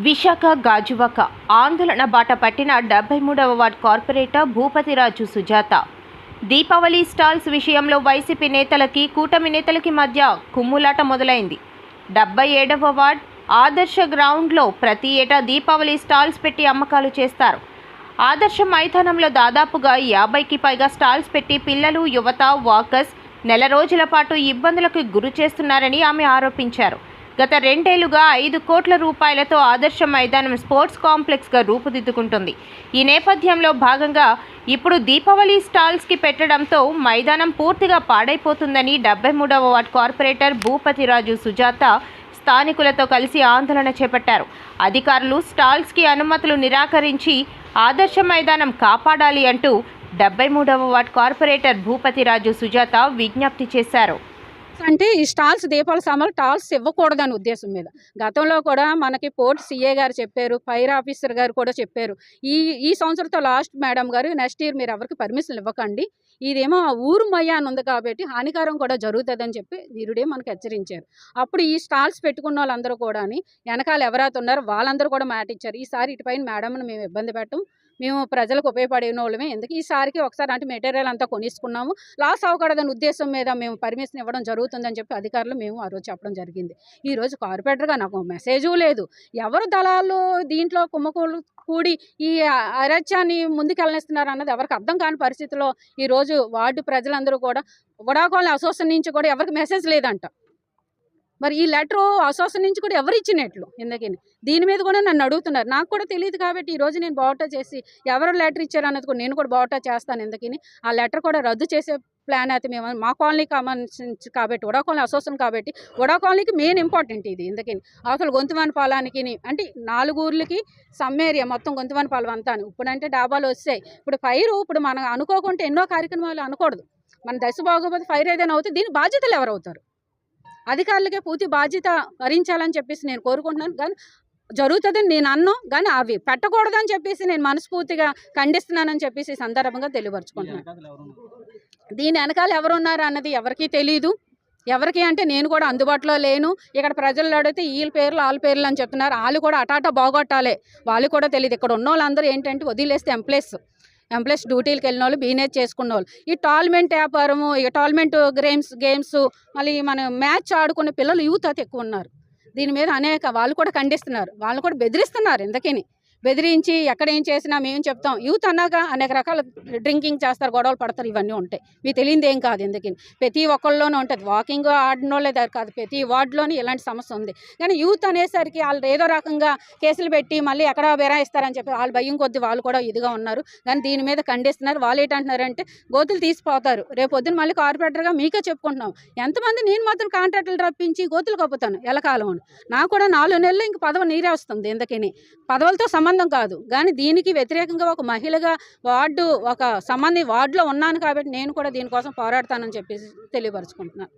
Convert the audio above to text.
విశాఖ గాజువాక ఆందోళన బాట పట్టిన డెబ్బై మూడవ ward corporator Bhupathiraju Sujatha. Deepavali stalls విషయంలో వైసీపీ నేతలకి కూటమి నేతలకి మధ్య కుమ్ములాట మొదలైంది. డెబ్బై ఏడవ వార్డ్ ఆదర్శ గ్రౌండ్లో ప్రతి ఏటా దీపావళి స్టాల్స్ పెట్టి అమ్మకాలు చేస్తారు. ఆదర్శ మైదానంలో దాదాపుగా యాభైకి పైగా స్టాల్స్ పెట్టి పిల్లలు యువత వాకర్స్ నెల రోజుల పాటు ఇబ్బందులకు గురి చేస్తున్నారని ఆమె ఆరోపించారు. గత రెండేళ్ళుగా ఐదు కోట్ల రూపాయలతో ఆదర్శ మైదానం స్పోర్ట్స్ కాంప్లెక్స్గా రూపుదిద్దుకుంటుంది. ఈ నేపథ్యంలో భాగంగా ఇప్పుడు దీపావళి స్టాల్స్కి పెట్టడంతో మైదానం పూర్తిగా పాడైపోతుందని డెబ్బై మూడవ వార్డ్ కార్పొరేటర్ భూపతిరాజు సుజాత స్థానికులతో కలిసి ఆందోళన చేపట్టారు. అధికారులు స్టాల్స్కి అనుమతులు నిరాకరించి ఆదర్శ మైదానం కాపాడాలి అంటూ డెబ్బై మూడవ వార్డ్ కార్పొరేటర్ భూపతిరాజు సుజాత విజ్ఞప్తి చేశారు. అంటే ఈ స్టాల్స్ దీపాల సామాన్లు టాల్స్ ఇవ్వకూడదని ఉద్దేశం మీద. గతంలో కూడా మనకి పోర్ట్ సీఏ గారు చెప్పారు ఫైర్ ఆఫీసర్ గారు కూడా చెప్పారు. ఈ ఈ సంవత్సరంతో లాస్ట్ మేడం గారు నెక్స్ట్ ఇయర్ మీరు ఎవరికి పర్మిషన్ ఇవ్వకండి. ఇదేమో ఆ ఊరు మయాన్ అని ఉంది కాబట్టి హానికరం కూడా జరుగుతుందని చెప్పి వీరుడే మనకు హెచ్చరించారు. అప్పుడు ఈ స్టాల్స్ పెట్టుకున్న వాళ్ళందరూ కూడా వెనకాల ఎవరైతే ఉన్నారో వాళ్ళందరూ కూడా మాట ఇచ్చారు. ఈసారి ఇటుపైన మేడంని మేము ఇబ్బంది పెట్టం. మేము ప్రజలకు ఉపయోగపడిన వాళ్ళమే. ఎందుకు? ఈసారికి ఒకసారి అంటే మెటీరియల్ అంతా కొనిసుకున్నాము. లాస్ అవ్వకూడదని ఉద్దేశం మీద మేము పర్మిషన్ ఇవ్వడం జరుగుతుందని చెప్పి అధికారులు మేము ఆ రోజు చెప్పడం జరిగింది. ఈరోజు కార్పొరేటర్గా నాకు మెసేజు లేదు. ఎవరు దళాలు దీంట్లో కుమ్మకూలు కూడి ఈ అరాజ్యాన్ని ముందుకెళ్ళనిస్తున్నారు అన్నది ఎవరికి అర్థం కాని పరిస్థితిలో ఈరోజు వార్డు ప్రజలందరూ కూడా వడాకోళ్ళ అసోసియేషన్ నుంచి కూడా ఎవరికి మెసేజ్ లేదంట. మరి ఈ లెటర్ అసోసియేషన్ నుంచి కూడా ఎవరు ఇచ్చినట్లు? ఎందుకని? దీని మీద కూడా నన్ను అడుగుతున్నారు. నాకు కూడా తెలియదు కాబట్టి ఈరోజు నేను బావటా చేసి ఎవరు లెటర్ ఇచ్చారు అన్నది కూడా నేను కూడా బావటా చేస్తాను. ఎందుకని? ఆ లెటర్ కూడా రద్దు చేసే ప్లాన్ అయితే మేము మా కాలనీ కామన్స్ కాబట్టి వడా కాలనీ అసోసియేషన్ కాబట్టి వడా కాలనీకి మెయిన్ ఇంపార్టెంట్ ఇది. ఎందుకని? అవతల గొంతువాని పాలానికి అంటే నాలుగు ఊర్లకి సమ్మేరియా మొత్తం గొంతువాని పాలం అంతాను ఇప్పుడంటే డాబాలు వస్తాయి. ఇప్పుడు ఫైర్ ఇప్పుడు మనం అనుకోకుంటే ఎన్నో కార్యక్రమాలు అనకూడదు. మన దశ బాగోపోతే ఫైర్ ఏదైనా అవుతుంది దీని బాధ్యతలు ఎవరు అవుతారు అధికారులకే పూర్తి బాధ్యత భరించాలని చెప్పేసి నేను కోరుకుంటున్నాను. కానీ జరుగుతుందని నేను అన్ను కానీ అవి పెట్టకూడదని చెప్పేసి నేను మనస్ఫూర్తిగా ఖండిస్తున్నానని చెప్పేసి సందర్భంగా తెలియపరుచుకుంటున్నాను. దీని వెనకాల ఎవరు ఉన్నారు అన్నది ఎవరికీ తెలియదు ఎవరికి అంటే నేను కూడా అందుబాటులో లేను. ఇక్కడ ప్రజలు అడిగితే వీళ్ళ పేర్లు వాళ్ళ పేర్లు అని చెప్తున్నారు. వాళ్ళు కూడా అటాటా బాగొట్టాలి. వాళ్ళు కూడా తెలియదు ఇక్కడ ఉన్న వాళ్ళందరూ ఏంటంటే వదిలేస్తే ఎంప్లాయీస్. ఎంప్లాయీస్ డ్యూటీలకు వెళ్ళిన వాళ్ళు బీనేజ్ చేసుకున్న వాళ్ళు ఈ టాల్మెంట్ వ్యాపారము ఈ టాల్మెంట్ గేమ్స్ గేమ్స్ మళ్ళీ మన మ్యాచ్ ఆడుకునే పిల్లలు యూత్ అయితే ఎక్కువ ఉన్నారు. దీని మీద అనేక వాళ్ళు కూడా ఖండిస్తున్నారు. వాళ్ళు కూడా బెదిరిస్తున్నారు ఎందుకని బెదిరించి ఎక్కడ ఏం చేసినా మేము చెప్తాం. యూత్ అన్నాక అనేక రకాల డ్రింకింగ్ చేస్తారు గొడవలు పడతారు ఇవన్నీ ఉంటాయి. మీకు తెలియదు ఏం కాదు ఎందుకని. ప్రతి ఒక్కళ్ళలోనూ ఉంటుంది. వాకింగ్ ఆడినోళ్ళే కాదు. ప్రతి వార్డులోనూ ఇలాంటి సమస్య ఉంది. కానీ యూత్ అనేసరికి వాళ్ళు ఏదో రకంగా కేసులు పెట్టి మళ్ళీ ఎక్కడ బెరాయిస్తారని చెప్పి వాళ్ళు భయం కొద్ది వాళ్ళు కూడా ఇదిగా ఉన్నారు. కానీ దీని మీద ఖండిస్తున్నారు. వాళ్ళు ఏంటంటున్నారంటే గోతులు తీసిపోతారు. రేపు పొద్దున మళ్ళీ కార్పొరేటర్గా మీకే చెప్పుకుంటున్నాం. ఎంతమంది నేను మాత్రం కాంట్రాక్టులు రప్పించి గోతులు కప్పుతాను? ఎలకాలం నాకు కూడా నాలుగు నెలలు ఇంక పదవి నీరే వస్తుంది. ఎందుకని? పదవులతో సంబంధం కాదు. కానీ దీనికి వ్యతిరేకంగా ఒక మహిళగా వార్డు ఒక సంబంధి వార్డులో ఉన్నాను కాబట్టి నేను కూడా దీనికోసం పోరాడతానని చెప్పేసి తెలియపరుచుకుంటున్నాను